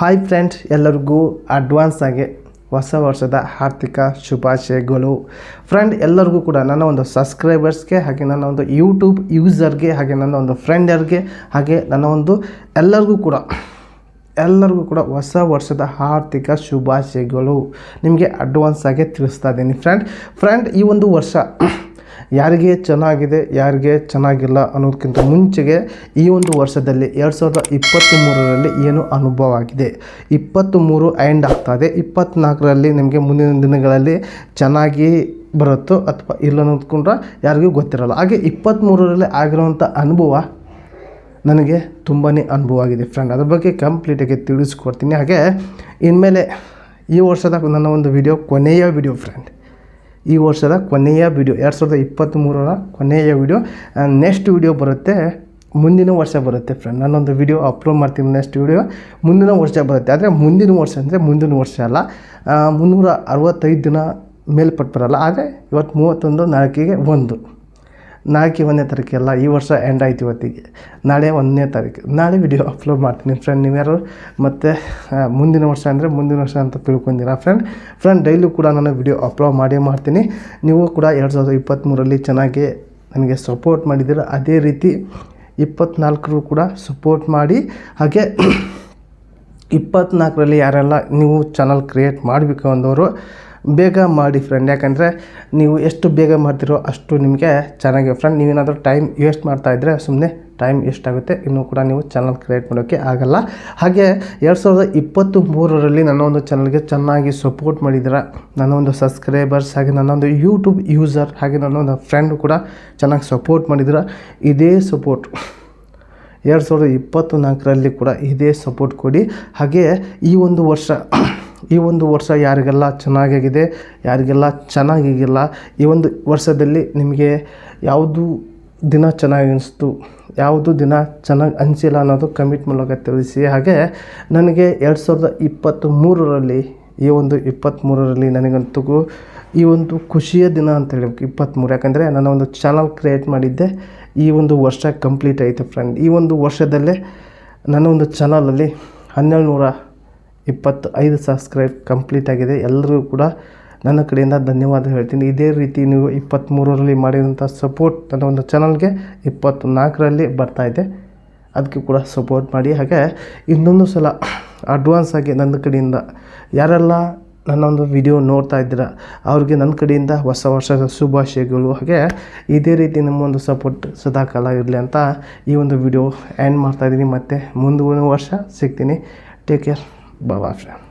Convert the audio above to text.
Hi friends, ಎಲ್ಲರಿಗೂ advance ಆಗಿ ಹೊಸ ವರ್ಷದ ಆರ್ಥಿಕ ಶುಭಾಶಯಗಳು. ಫ್ರೆಂಡ್ ಎಲ್ಲರಿಗೂ ಕೂಡ ನನ್ನ ಒಂದು ಸಬ್ಸ್ಕ್ರೈಬರ್ಸ್ಗೆ ಹಾಗೆ ನನ್ನ ಒಂದು ಯೂಟ್ಯೂಬ್ ಯೂಸರ್ಗೆ ಹಾಗೆ ನನ್ನ ಒಂದು ಫ್ರೆಂಡರ್ಗೆ ಹಾಗೆ ನನ್ನ ಒಂದು ಎಲ್ಲರಿಗೂ ಕೂಡ ಎಲ್ಲರಿಗೂ ಕೂಡ ಹೊಸ ವರ್ಷದ ಆರ್ಥಿಕ ಶುಭಾಶಯಗಳು. ನಿಮಗೆ ಅಡ್ವಾನ್ಸ್ ಆಗಿ ತಿಳಿಸ್ತಾ ಇದ್ದೀನಿ. ಫ್ರೆಂಡ್ ಫ್ರೆಂಡ್ ಈ ಒಂದು ವರ್ಷ ಯಾರಿಗೆ ಚೆನ್ನಾಗಿದೆ, ಯಾರಿಗೆ ಚೆನ್ನಾಗಿಲ್ಲ ಅನ್ನೋದಕ್ಕಿಂತ ಮುಂಚೆಗೆ ಈ ಒಂದು ವರ್ಷದಲ್ಲಿ ಎರಡು ಸಾವಿರದ ಇಪ್ಪತ್ತ್ ಮೂರರಲ್ಲಿ ಏನು ಅನುಭವ ಆಗಿದೆ? ಇಪ್ಪತ್ತ್ ಮೂರು ಎಂಡ್ ಆಗ್ತಾಯಿದೆ ಇಪ್ಪತ್ತ್ನಾಲ್ಕರಲ್ಲಿ ನಿಮಗೆ ಮುಂದಿನ ದಿನಗಳಲ್ಲಿ ಚೆನ್ನಾಗಿ ಬರುತ್ತೋ ಅಥವಾ ಇಲ್ಲ ಅನ್ನೋದ್ಕೊಂಡ್ರೆ ಯಾರಿಗೂ ಗೊತ್ತಿರಲ್ಲ. ಹಾಗೆ ಇಪ್ಪತ್ತ್ಮೂರರಲ್ಲಿ ಆಗಿರುವಂಥ ಅನುಭವ ನನಗೆ ತುಂಬಾ ಅನುಭವ ಆಗಿದೆ ಫ್ರೆಂಡ್ ಅದ್ರ ಬಗ್ಗೆ ಕಂಪ್ಲೀಟಾಗಿ ತಿಳಿಸ್ಕೊಡ್ತೀನಿ. ಹಾಗೆ ಇನ್ಮೇಲೆ ಈ ವರ್ಷದ ನನ್ನ ಒಂದು ವಿಡಿಯೋ ಕೊನೆಯ ವಿಡಿಯೋ ಫ್ರೆಂಡ್ ಈ ವರ್ಷದ ಕೊನೆಯ ವಿಡಿಯೋ ಎರಡು ಸಾವಿರದ ಇಪ್ಪತ್ತ್ಮೂರರ ಕೊನೆಯ ವಿಡಿಯೋ ನೆಕ್ಸ್ಟ್ ವಿಡಿಯೋ ಬರುತ್ತೆ. ಮುಂದಿನ ವರ್ಷ ಬರುತ್ತೆ ಫ್ರೆಂಡ್ ನಾನೊಂದು ವಿಡಿಯೋ ಅಪ್ಲೋಡ್ ಮಾಡ್ತೀನಿ ನೆಕ್ಸ್ಟ್ ವಿಡಿಯೋ ಮುಂದಿನ ವರ್ಷ ಬರುತ್ತೆ. ಆದರೆ ಮುಂದಿನ ವರ್ಷ ಅಂದರೆ ಮುಂದಿನ ವರ್ಷ ಅಲ್ಲ. ಮುನ್ನೂರ ಅರವತ್ತೈದು ದಿನ ಮೇಲ್ಪಟ್ಟು ಬರಲ್ಲ ಆದರೆ ಇವತ್ತು ಮೂವತ್ತೊಂದು, ನಾಲ್ಕಿಗೆ ಒಂದು. ನಾಲ್ಕು ಒಂದನೇ ತಾರೀಕೆಲ್ಲ ಈ ವರ್ಷ ಎಂಡ್ ಆಯ್ತು ಇವತ್ತಿಗೆ. ನಾಳೆ ಒಂದನೇ ತಾರೀಕು ನಾಳೆ ವಿಡಿಯೋ ಅಪ್ಲೋಡ್ ಮಾಡ್ತೀನಿ ಫ್ರೆಂಡ್ ನೀವ್ಯಾರು? ಮತ್ತು ಆ, ಮುಂದಿನ ವರ್ಷ ಅಂದರೆ ಮುಂದಿನ ವರ್ಷ ಅಂತ ತಿಳ್ಕೊಂಡಿರಾ ಫ್ರೆಂಡ್ ಫ್ರೆಂಡ್ ಡೈಲಿ ಕೂಡ ನಾನು ವಿಡಿಯೋ ಅಪ್ಲೋಡ್ ಮಾಡೇ ಮಾಡ್ತೀನಿ. ನೀವು ಕೂಡ ಎರಡು ಸಾವಿರದ ಇಪ್ಪತ್ತ್ಮೂರಲ್ಲಿ ಚೆನ್ನಾಗಿ ನನಗೆ ಸಪೋರ್ಟ್ ಮಾಡಿದ್ದೀರ ಅದೇ ರೀತಿ ಇಪ್ಪತ್ನಾಲ್ಕರು ಕೂಡ ಸಪೋರ್ಟ್ ಮಾಡಿ. ಹಾಗೆ ಇಪ್ಪತ್ನಾಲ್ಕರಲ್ಲಿ ಯಾರೆಲ್ಲ ನೀವು ಚಾನಲ್ ಕ್ರಿಯೇಟ್ ಮಾಡಬೇಕು ಅಂದವರು ಬೇಗ ಮಾಡಿ ಫ್ರೆಂಡ್ ಯಾಕಂದರೆ ನೀವು ಎಷ್ಟು ಬೇಗ ಮಾಡ್ತೀರೋ ಅಷ್ಟು ನಿಮಗೆ ಚೆನ್ನಾಗಿ ಫ್ರೆಂಡ್ ನೀವೇನಾದರೂ ಟೈಮ್ ವೇಸ್ಟ್ ಮಾಡ್ತಾಯಿದ್ರೆ ಸುಮ್ಮನೆ ಟೈಮ್ ಎಷ್ಟಾಗುತ್ತೆ ಇನ್ನೂ ಕೂಡ ನೀವು ಚಾನಲ್ ಕ್ರಿಯೇಟ್ ಮಾಡೋಕ್ಕೆ ಆಗಲ್ಲ. ಹಾಗೆ ಎರಡು ಸಾವಿರದ ಇಪ್ಪತ್ತು ಮೂರರಲ್ಲಿ ನನ್ನ ಒಂದು ಚಾನಲ್ಗೆ ಚೆನ್ನಾಗಿ ಸಪೋರ್ಟ್ ಮಾಡಿದ್ದೀರ ನನ್ನ ಒಂದು ಸಬ್ಸ್ಕ್ರೈಬರ್ಸ್ ಹಾಗೆ ನನ್ನ ಒಂದು ಯೂಟ್ಯೂಬ್ ಯೂಸರ್ ಹಾಗೆ ನನ್ನ ಒಂದು ಫ್ರೆಂಡು ಕೂಡ ಚೆನ್ನಾಗಿ ಸಪೋರ್ಟ್ ಮಾಡಿದ್ದೀರ ಇದೇ ಸಪೋರ್ಟ್ ಎರಡು ಸಾವಿರದ ಇಪ್ಪತ್ತು ನಾಲ್ಕರಲ್ಲಿ ಕೂಡ ಇದೇ ಸಪೋರ್ಟ್ ಕೊಡಿ. ಹಾಗೆ ಈ ಒಂದು ವರ್ಷ ಈ ಒಂದು ವರ್ಷ ಯಾರಿಗೆಲ್ಲ ಚೆನ್ನಾಗಾಗಿದೆ, ಯಾರಿಗೆಲ್ಲ ಚೆನ್ನಾಗಿಗಿಲ್ಲ, ಈ ಒಂದು ವರ್ಷದಲ್ಲಿ ನಿಮಗೆ ಯಾವುದು ದಿನ ಚೆನ್ನಾಗಿ ಅನಿಸ್ತು ಯಾವುದು ದಿನ ಚೆನ್ನಾಗಿ ಅನಿಸಿಲ್ಲ ಅನ್ನೋದು ಕಮಿಟ್ ಮೂಲಕ ತಿಳಿಸಿ. ಹಾಗೆ ನನಗೆ ಎರಡು ಸಾವಿರದ ಇಪ್ಪತ್ತ್ ಮೂರರಲ್ಲಿ ಈ ಒಂದು ಇಪ್ಪತ್ತ್ಮೂರರಲ್ಲಿ ನನಗಂತೂ ಈ ಒಂದು ಖುಷಿಯ ದಿನ ಅಂತ ಹೇಳಬೇಕು ಇಪ್ಪತ್ತ್ಮೂರು ಯಾಕಂದರೆ ನಾನು ಒಂದು ಚಾನಲ್ ಕ್ರಿಯೇಟ್ ಮಾಡಿದ್ದೆ, ಈ ಒಂದು ವರ್ಷ ಕಂಪ್ಲೀಟ್ ಆಯಿತು ಫ್ರೆಂಡ್. ಈ ಒಂದು ವರ್ಷದಲ್ಲೇ ನನ್ನ ಒಂದು ಚಾನಲಲ್ಲಿ ಹನ್ನೆರಡು ನೂರ ಇಪ್ಪತ್ತು ಐದು ಸಬ್ಸ್ಕ್ರೈಬ್ ಕಂಪ್ಲೀಟ್ ಆಗಿದೆ. ಎಲ್ಲರಿಗೂ ಕೂಡ ನನ್ನ ಕಡೆಯಿಂದ ಧನ್ಯವಾದ ಹೇಳ್ತೀನಿ. ಇದೇ ರೀತಿ ನೀವು ಇಪ್ಪತ್ತ್ಮೂರರಲ್ಲಿ ಮಾಡಿದಂಥ ಸಪೋರ್ಟ್ ನನ್ನ ಒಂದು ಚಾನಲ್ಗೆ ಇಪ್ಪತ್ತು ನಾಲ್ಕರಲ್ಲಿ ಬರ್ತಾಯಿದೆ ಅದಕ್ಕೆ ಕೂಡ ಸಪೋರ್ಟ್ ಮಾಡಿ. ಹಾಗೆ ಇನ್ನೊಂದು ಸಲ ಅಡ್ವಾನ್ಸ್ ಆಗಿ ನನ್ನ ಕಡೆಯಿಂದ ಯಾರೆಲ್ಲ ನನ್ನ ಒಂದು ವಿಡಿಯೋ ನೋಡ್ತಾ ಇದ್ದೀರಾ, ಅವ್ರಿಗೆ ನನ್ನ ಕಡೆಯಿಂದ ಹೊಸ ವರ್ಷದ ಶುಭಾಶಯಗಳು. ಹಾಗೆ ಇದೇ ರೀತಿ ನಮ್ಮ ಒಂದು ಸಪೋರ್ಟ್ ಸದಾಕಾಲ ಇರಲಿ ಅಂತ ಈ ಒಂದು ವಿಡಿಯೋ ಎಂಡ್ ಮಾಡ್ತಾಯಿದ್ದೀನಿ ಮತ್ತು ಮುಂದಿನ ವರ್ಷ ಸಿಗ್ತೀನಿ. ಟೇಕ್ ಕೇರ್ ಬಾಬಾ ಫ್ರೆಂಡ್